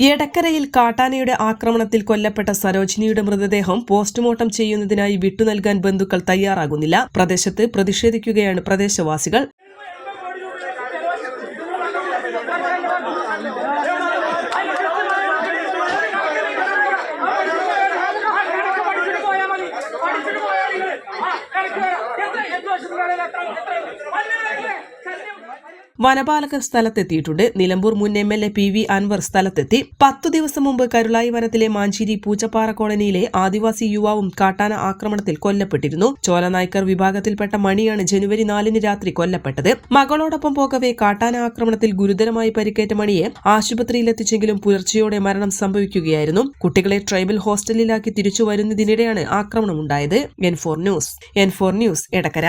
എടക്കരയിൽ കാട്ടാനയുടെ ആക്രമണത്തിൽ കൊല്ലപ്പെട്ട സരോജിനിയുടെ മൃതദേഹം പോസ്റ്റ്മോർട്ടം ചെയ്യുന്നതിനായി വിട്ടുനൽകാൻ ബന്ധുക്കൾ തയ്യാറാകുന്നില്ല. പ്രദേശത്ത് പ്രതിഷേധിക്കുകയാണ് പ്രദേശവാസികൾ. വനപാലകർ സ്ഥലത്തെത്തിയിട്ടുണ്ട്. നിലമ്പൂർ മുൻ M L A P V Anvar സ്ഥലത്തെത്തി. പത്തു ദിവസം മുമ്പ് കരുളായി വനത്തിലെ മാഞ്ചേരി പൂച്ചപ്പാറ കോളനിയിലെ ആദിവാസി യുവാവും കാട്ടാന ആക്രമണത്തിൽ കൊല്ലപ്പെട്ടിരുന്നു. ചോലനായ്ക്കർ വിഭാഗത്തിൽപ്പെട്ട മണിയാണ് ജനുവരി നാലിന് രാത്രി കൊല്ലപ്പെട്ടത്. മകളോടൊപ്പം പോകവെ കാട്ടാന ആക്രമണത്തിൽ ഗുരുതരമായി പരിക്കേറ്റ മണിയെ ആശുപത്രിയിലെത്തിച്ചെങ്കിലും പുലർച്ചയോടെ മരണം സംഭവിക്കുകയായിരുന്നു. കുട്ടികളെ ട്രൈബൽ ഹോസ്റ്റലിലാക്കി തിരിച്ചു വരുന്നതിനിടെയാണ് ആക്രമണമുണ്ടായത്. N four news N four news Edakkara.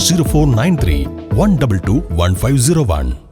0493 122 1501.